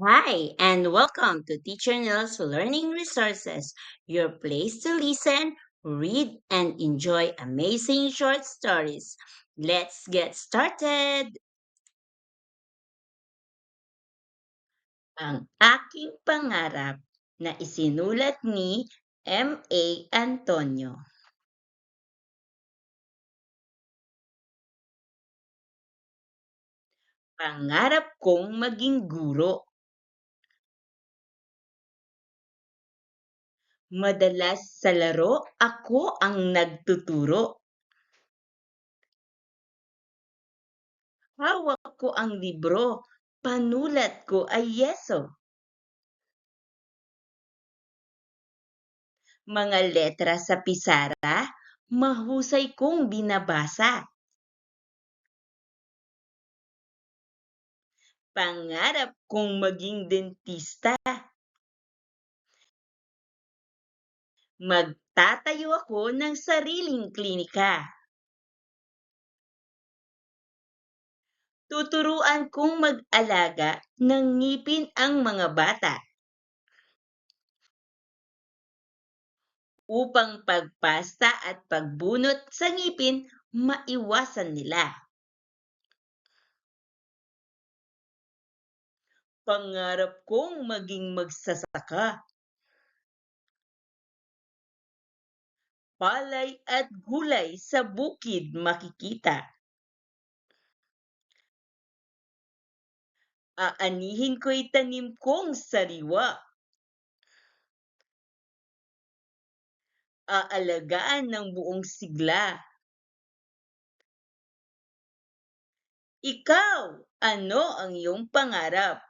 Hi, and welcome to Teacher Nell's Learning Resources, your place to listen, read, and enjoy amazing short stories. Let's get started! Ang aking pangarap na isinulat ni M.A. Antonio. Pangarap kong maging guro. Madalas sa laro, ako ang nagtuturo. Hawak ko ang libro, panulat ko ay yeso. Mga letra sa pisara, mahusay kong binabasa. Pangarap kong maging dentista. Magtatayo ako ng sariling klinika. Tuturuan kong mag-alaga ng ngipin ang mga bata. Upang pagpasta at pagbunot sa ngipin, maiwasan nila. Pangarap kong maging magsasaka. Palay at gulay sa bukid makikita. Aanihin ko'y tanim kong sariwa. Aalagaan ng buong sigla. Ikaw, ano ang iyong pangarap?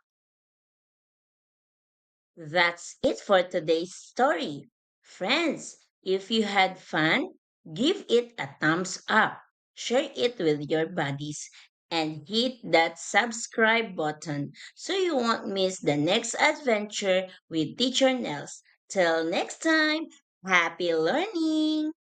That's it for today's story. Friends, if you had fun, give it a thumbs up, share it with your buddies, and hit that subscribe button so you won't miss the next adventure with Teacher Nels. Till next time, happy learning!